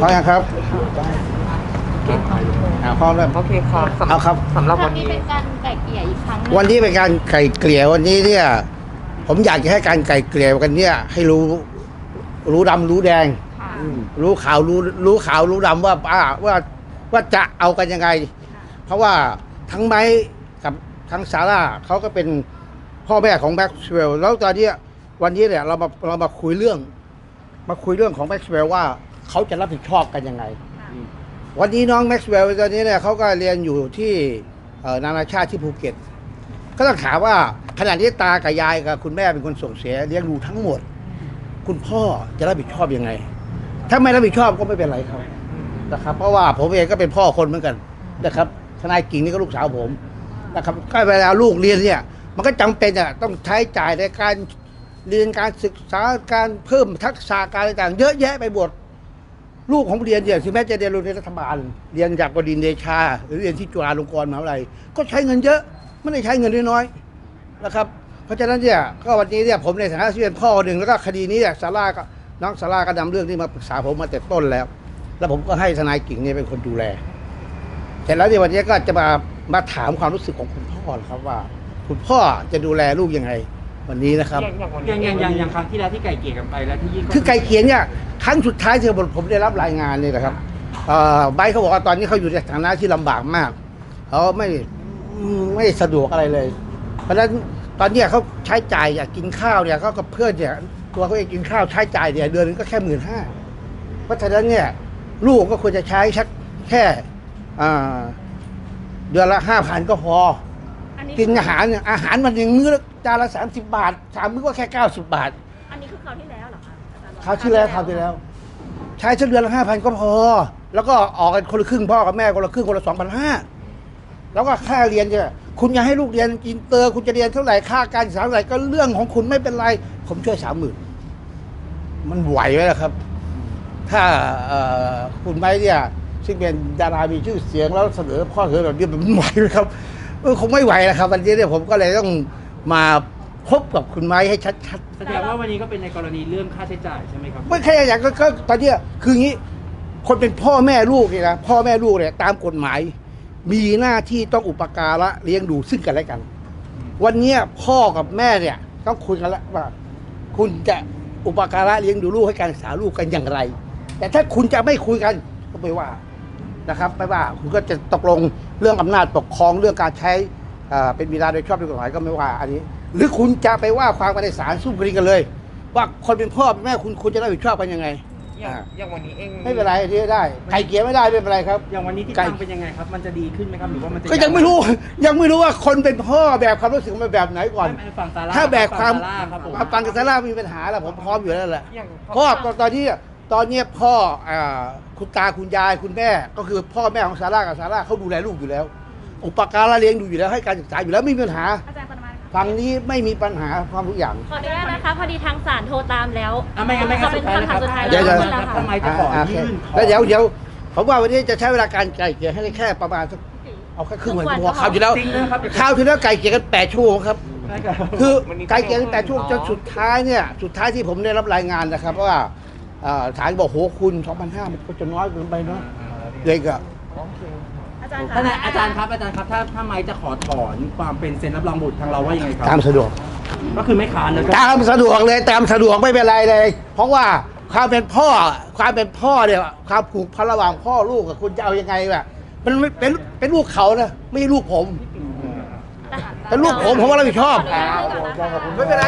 พร้อมยังครับอ่าพร้อมแล้วโอเคครับสำหเอาครับ สำหรับครั้วังนนี้นี้เป็นการไก่เกลี่ยอีกครั้งหงวันนี้เป็นการไก่เกลี่ยวันนี้เนี่ย ผมอยากจะให้การไก่เกลี่ยกันเนี่ย ให้รู้ รู้ดำรู้แดง ค่ะรู้ขาวรู้รู้ขาวรู้ดำว่าป้าว่าว่าจะเอากันยังไง เพราะว่าทั้งไม้กับทั้งซาร่าเขาก็เป็นพ่อแม่ของแม็กซ์เวลแล้วตอนเนี้ยวันนี้เนี่ยเรามาเรามาคุยเรื่อง มาคุยเรื่องของแม็กซ์เวลว่า เขาจะรับผิดชอบกันยังไง วันนี้น้องแม็กซ์เวลตอนนี้เนี่ยเขาก็เรียนอยู่ที่เอ่อนานาชาติที่ภูเก็ต ก็ต้องถามว่าขณะนี้ตากับยายกับคุณแม่เป็นคนส่งเสียเลี้ยงดูทั้งหมด คุณพ่อจะรับผิดชอบยังไง ถ้าไม่รับผิดชอบก็ไม่เป็นไรครับนะครับ เพราะว่าผมเองก็เป็นพ่อคนเหมือนกันนะครับทนายกิ่งนี่ก็ลูกสาวผมนะครับก็เวลาลูกเรียนเนี่ยมันก็จำเป็นอะต้องใช้จ่ายในการเรียนการศึกษาการเพิ่มทักษะการอะไรต่างๆเยอะแยะไปหมด ลูกของเรียนเนี่ยถึงแม้จะเรียนโรงเรียนรัฐบาล เรียนจากบดินทเดชา หรือเรียนที่จุฬาลงกรณ์มหาวิทยาลัยก็ใช้เงินเยอะไม่ได้ใช้เงินน้อยๆนะครับ เพราะฉะนั้นเนี่ยก็วันนี้เนี่ยผมในฐานะที่เป็นพ่อหนึ่งแล้วก็คดีนี้เนี่ยซาร่าก็น้องซาร่าก็นำเรื่องนี้มาปรึกษาผมมาแต่ต้นแล้ว แล้วผมก็ให้ทนายกิ่งเนี่ยเป็นคนดูแลเสร็จแล้วในยวันนี้ก็จะมามาถามความรู้สึกของคุณพ่อครับว่า คุณพ่อจะดูแลลูกยังไง วันนี้นะครับอย่างอย่างวันนี้อย่างอย่างอย่างอย่างครั้งที่แล้วที่ไก่เกลี่ยกันไปแล้วที่ยื่นคือไก่เขียนเนี่ยครั้งสุดท้ายที่ผมผมได้รับรายงานเนี่ยนะครับเอ่อไบร์ทเขาบอกว่าตอนนี้เขาอยู่ในฐานะที่ลำบากมากเขาไม่ไม่สะดวกอะไรเลย เพราะฉะนั้นตอนเนี้ยเขาใช้จ่ายอยากกินข้าวเนี่ยเขากับเพื่อนเนี่ยตัวเขาเองกินข้าวใช้จ่ายเนี่ยเดือนนึงก็แค่หมื่นห้าเพราะฉะนั้นเนี่ยลูกก็ควรจะใช้ชักแค่อ่าเดือนละห้าพันก็พออันนี้ กินอาหารเนี่ยอาหารมันอย่างมื้อละจานละสามสิบบาทสามมื้อก็แค่เก้าสิบบาทอันนี้คือคราวที่แล้วเหรอคะอาจารย์คราวที่แล้วคราวที่แล้ว ใช้สักเดือนละห้าพันก็พอ แล้วก็ออกกันคนละครึ่งพ่อกับแม่คนละครึ่งคนละสองพันห้าแล้วก็ค่าเรียนเนี่ยคุณอยากให้ลูกเรียนอินเตอร์ คุณจะเรียนเท่าไหร่ค่าการศึกษาเท่าไหร่ก็เรื่องของคุณไม่เป็นไร ผมช่วยสามหมื่นมันไหวไหมล่ะครับ ถ้าเอ่อคุณไม้เนี่ยซึ่งเป็นดารามีชื่อเสียงแล้วเสนอข้อเสนอแบบนี้มันไหวไหมครับ เออคงไม่ไหวแล้วครับ วันนี้เนี่ยผมก็เลยต้องมาพบกับคุณไม้ให้ชัดๆแสดงว่าวันนี้ก็เป็นในกรณีเรื่องค่าใช้จ่ายใช่ไหมครับไม่ใช่อย่างก็ก็ตอนเนี้ยคืออย่างนี้ คนเป็นพ่อแม่ลูกเนี่ยนะพ่อแม่ลูกเนี่ยตามกฎหมาย มีหน้าที่ต้องอุปการะเลี้ยงดูซึ่งกันและกัน วันเนี้ยพ่อกับแม่เนี่ยต้องคุยกันแล้วว่า คุณจะอุปการะเลี้ยงดูลูกให้การศึกษาลูกกันอย่างไร แต่ถ้าคุณจะไม่คุยกันก็ไม่ว่า นะครับไม่ว่าคุณก็จะตกลงเรื่องอำนาจปกครองเรื่องการใช้เอ่อเป็นบิดาโดยชอบด้วยกฎหมายก็ไม่ว่าอันนี้ หรือคุณจะไปว่าความกันในศาลสู้คดีกันเลย ว่าคนเป็นพ่อเป็นแม่คุณคุณจะรับผิดชอบกันยังไงอย่างอ่าอย่างวันนี้เองไม่เป็นไรที่ได้ไก่เกลียไม่ได้ไม่เป็นไรครับอย่างวันนี้ที่ไก่ตั้งเป็นยังไงครับ มันจะดีขึ้นไหมครับหรือว่ามันจะก็ยังไม่รู้ ยังไม่รู้ว่าคนเป็นพ่อแบบความรู้สึกมันแบบไหนก่อนไม่ไม่ฝั่งซาร่าถ้าแบบความฝั่งซาร่าครับผมความฟังกับซาร่ามีปัญหาแล้วผมพร้อมอยู่แล้วแหละอย่างเพราะว่าตอนนี้ ตอนนี้พ่ออ่าคุณตาคุณยายคุณแม่ก็คือพ่อแม่ของซาร่ากับซาร่าเขาดูแลลูกอยู่แล้ว อุปการะเลี้ยงดูอยู่แล้วให้การศึกษาอยู่แล้วไม่มีปัญหาอาจารย์ปรมาฝั่งนี้ไม่มีปัญหาความทุกอย่าง ขออนุญาตนะคะพอดีทางศาลโทรตามแล้วอะไม่งั้นไม่งั้นจะเป็นสุดท้ายเลยครับคำถามสุดท้ายเดี๋ยวแล้วเดี๋ยว ขอบคุณแล้วค่ะ ทำไมจะขออ่าโอเคยื่นขอ แล้วเดี๋ยวเดี๋ยวผมว่าวันนี้จะใช้เวลาการไก่เกลี่ยให้ได้แค่ประมาณสักเอาแค่ครึ่งวันพอคราวที่แล้วจริงนะครับ คราวที่แล้วไก่เกลี่ยกันแปดชั่วโมงครับ ได้ครับ คือไกลเกลี่ยตั้งแต่ช่วงจนสุดท้ายเนี่ย สุดท้ายที่ผมได้รับรายงานนะครับว่าเอ่อ ศาลบอกโหคุณ2,500มันก็จะน้อยเกินไปเนาะเลยก็อาจารย์ท่านนายอาจารย์ครับอาจารย์ครับถ้าถ้าไม้จะขอถอนความเป็นเซ็นรับรองบุตรทางเราว่ายังไงครับตามสะดวก ก็คือไม่ค้านเลยตามสะดวกเลยตามสะดวกไม่เป็นไรเลย เพราะว่าความเป็นพ่อความเป็นพ่อเนี่ยความผูกพันระหว่างพ่อลูกกับคุณจะเอายังไงแบบมันไม่เป็นเป็นลูกเขานะไม่ใช่ลูกผมเป็นลูกผมผมว่ารับผิดชอบขออนุญาตให้ก่อนนะคะไม่เป็นไร